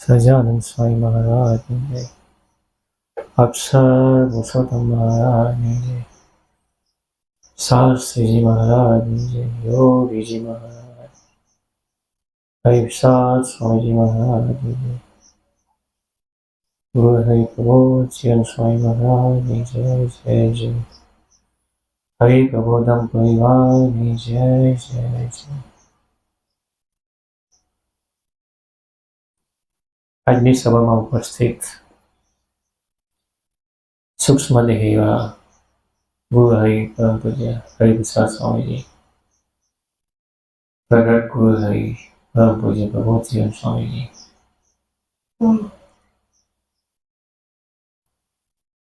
સજાનંદ સ્વામી મહારાજની જય અક્ષર પુરુષોત્તમ મહારાજની જય શાસ્ત્રીજી મહારાજની યોગીજી મહારાજ હરિપ્રસાદ સ્વામીજી મહારાજની ગુરુ હરિ પ્રબોધ્યન સ્વામી મહારાજની જય જય જય. હરિ પ્રબોધમ પરિવારની જય જય જય. આજની સભામાં ઉપસ્થિત સૂક્ષ્મ દેહ એવા ગુરુ હરિ પરમ પૂજ્ય હરિપ્રસાદ સ્વામીજી, પ્રગટ ગુરુ હરિ પરમ પૂજ્ય પ્રબોધજીવન સ્વામીજી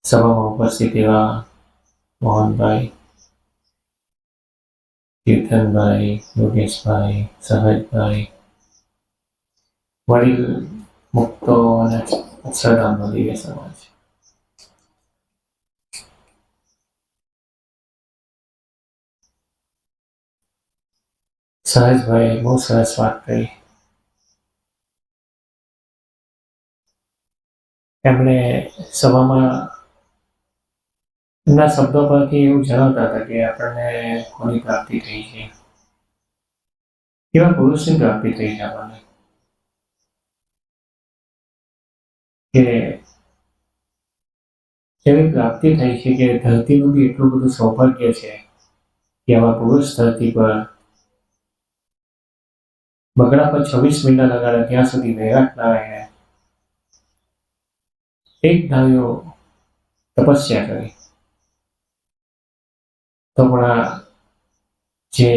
સભામાં ઉપસ્થિત એવા મોહનભાઈ, કીર્તનભાઈ, યોગેશભાઈ, સહજભાઈ, વડીલ મુક્તો અને અક્ષરધામનો દિવ્ય સમાજ. સહજભાઈ બહુ સરસ વાત કરી. એમણે સભામાં એમના શબ્દો પરથી એવું જણાવતા હતા કે આપણને કોની પ્રાપ્તિ થઈ છે? કેવા પુરુષની પ્રાપ્તિ થઈ છે આપણને? કે એવી પ્રાપ્તિ થઈ છે કે ધરતીનું બી એટલું બધું સૌભાગ્ય છે કે આવા પુરુષ ધરતી પર બગડા પર છવ્વીસ મહિના લગાડે ત્યાં સુધી વૈરાટ નારાયણે એક ધાર્યો તપસ્યા કરી. તો જે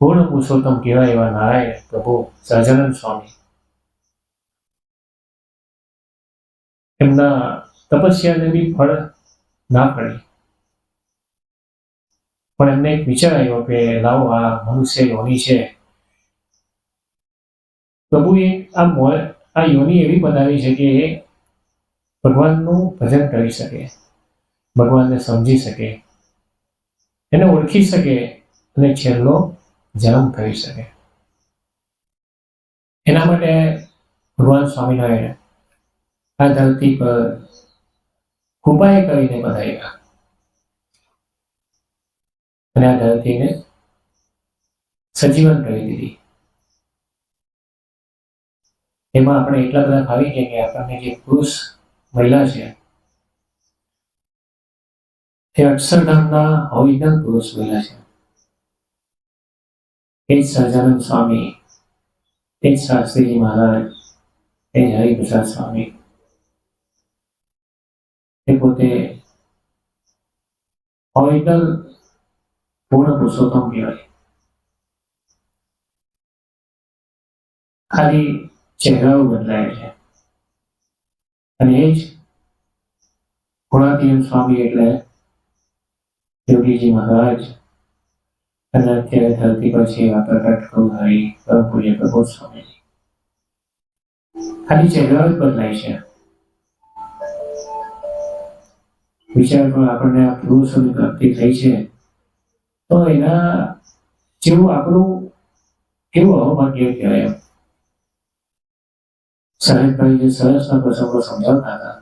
પૂર્ણ પુરુષોત્તમ કહેવાય એવા નારાયણ પ્રભુ સહજાનંદ સ્વામી, એમના તપસ્યાને બી ફળ ના પડી. પણ એમને એક વિચાર આવ્યો કે લાવો આ મનુષ્ય યોની છે. પ્રભુએ આ આ યોની એવી બનાવી છે કે એ ભગવાનનું ભજન કરી શકે, ભગવાનને સમજી શકે એને ઓળખી શકે અને છેલ્લો જન્મ કરી શકે. એના માટે ભગવાન સ્વામિનારાયણ આ ધરતી પર કૃપાએ કરીને બનાવ્યા અને આ ધરતીને સજીવન કરી દીધી. એમાં આપણે એટલા બધા ભાવી ગયા કે આપણને જે પુરુષ મહિલા છે તે અક્ષરધામના અવિજ્ઞાન પુરુષ મહિલા છે એ સહજાનંદ સ્વામી એ શાસ્ત્રીજી મહારાજ એ હરિપ્રસાદ સ્વામી એ પોતે ઓરિજિનલ પૂર્ણ પુરુષોત્તમ કહેવાય ખાલી ચહેરાઓ બદલાય છે અને એ જ ગુણાતીયન સ્વામી એટલે યોગીજી મહારાજ, અને અત્યારે ધરતી પર એવા પ્રગટ પરમ પૂજ્ય પ્રભુ સ્વામીજી. ખાલી ચહેરાઓ જ બદલાય છે. વિચાર પણ આપણને આ પુરુષોની પ્રાપ્તિ થઈ છે, તો એના જેવું આપણું કેવું અવભાગ્ય કહેવાય. સાહેબભાઈ જે સરસના પ્રસંગો સમજાવતા હતા,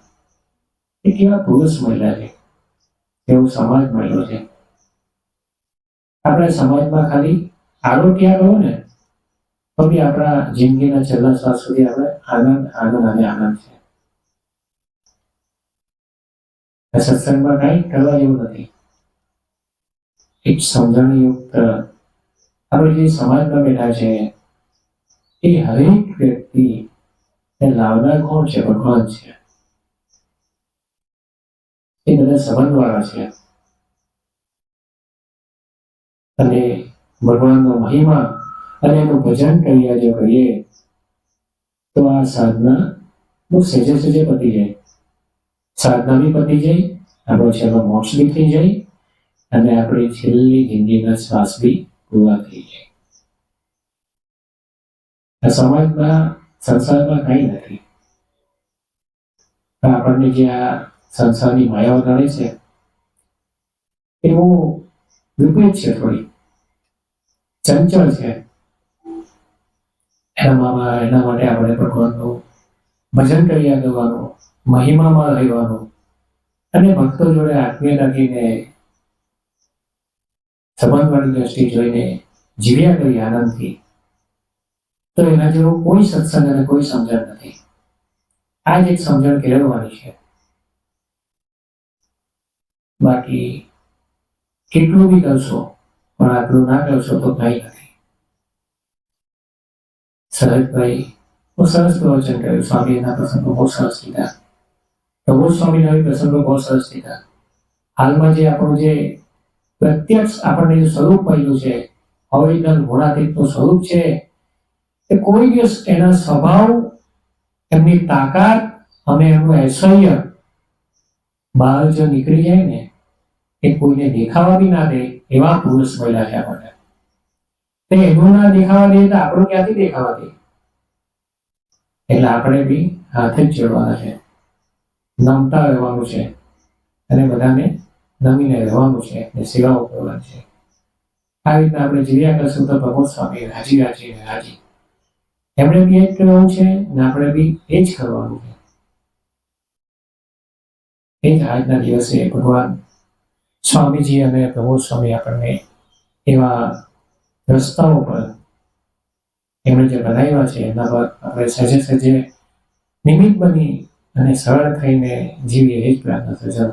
એ કેવા પુરુષ મહિલા છે. એવું સમાજ મળ્યો છે. આપણે સમાજમાં ખાલી આરોગ્ય રહો ને, તો બી આપણા જિંદગીના છેલ્લા શ્વાસ સુધી આપણે આનંદ આનંદ અને આનંદ છે. સત્સંગમાં કાંઈ કરવા જેવું નથી. એક સમજણયુક્ત આપણે જે સમાજમાં બેઠા છે, એ હરેક વ્યક્તિ લાવનાર કોણ છે? ભગવાન છે. એ બધા સંબંધવાળા છે. અને ભગવાનનો મહિમા અને એનું ભજન કર્યા જો કરીએ, તો આ સાધના બહુ સહેજે સહેજે પતી જાય. સાધના બી પતી જાય, આપણો છેલ્લો મોક્ષ બી થઈ જાય, અને આપણી છેલ્લી જિંદગીના શ્વાસ બી પૂરા થઈ જાય. આ સમાજમાં, સંસારમાં કંઈ નથી. આપણને જે આ સંસારની માયા ગણે છે. એવું વિપરીત છે થોડી. ચંચળ છે. એનામાં, એના માટે આપણે ભગવાનનું ભજન કર્યા કરવાનું મહિમામાં રહેવાનું અને ભક્તો જોડે આત્મીય રાખીને સંબંધવાળી દ્રષ્ટિ જોઈને જીવ્યા કરી આનંદથી. તો એના જેવો કોઈ સત્સંગ અને કોઈ સમજણ નથી. આ જ એક સમજણ કેળવવાની છે. બાકી કેટલું બી કરશો, પણ આટલું ના કરશો તો કઈ નથી. સરહદભાઈ, બહુ સરસ પ્રવચન કર્યું સ્વામીના પ્રસંગો, બહુ સરસ લીધા પ્રભુ સ્વામીના પ્રસંગો બહુ સરસ લીધા હાલમાં જે આપણું જે પ્રત્યક્ષ આપણને જે સ્વરૂપ મળ્યું છે અવિજ્ઞાન ગુણાતીતનું સ્વરૂપ છે, એ કોઈ દિવસ એના સ્વભાવ, એમની તાકાત અને એમનું ઐશ્વર્ય બહાર જો નીકળી જાય ને એ કોઈને દેખાવા બી ના દે એવા પુરુષ મળ્યા છે આપણને તે એનું ના દેખાવા દે તો આપણું ક્યાંથી દેખાવા દે? એટલે આપણે બી હાથે જ જોડવાના છે. નમતા રહેવાનું છે. અને બધાને નમીને રહેવાનું છે અને સેવાઓ કરવાની છે. આ રીતના આપણે જીવ્યા કરશું તો ભગવત સ્વામી રાજી રાજી ને રાજી. એમણે બી એ કરવાનું છે અને આપણે બી એ જ કરવાનું છે. એ જ આજના દિવસે ભગવાન સ્વામીજી અને પ્રમોદ સ્વામી આપણને એવા રસ્તાઓ પર એમણે જે બનાવ્યા છે, એના પર આપણે સહેજે સહેજે નિમિત્ત બની અને સરળ થઈને જીવીએ એ જ પ્રાર્થના સર્જન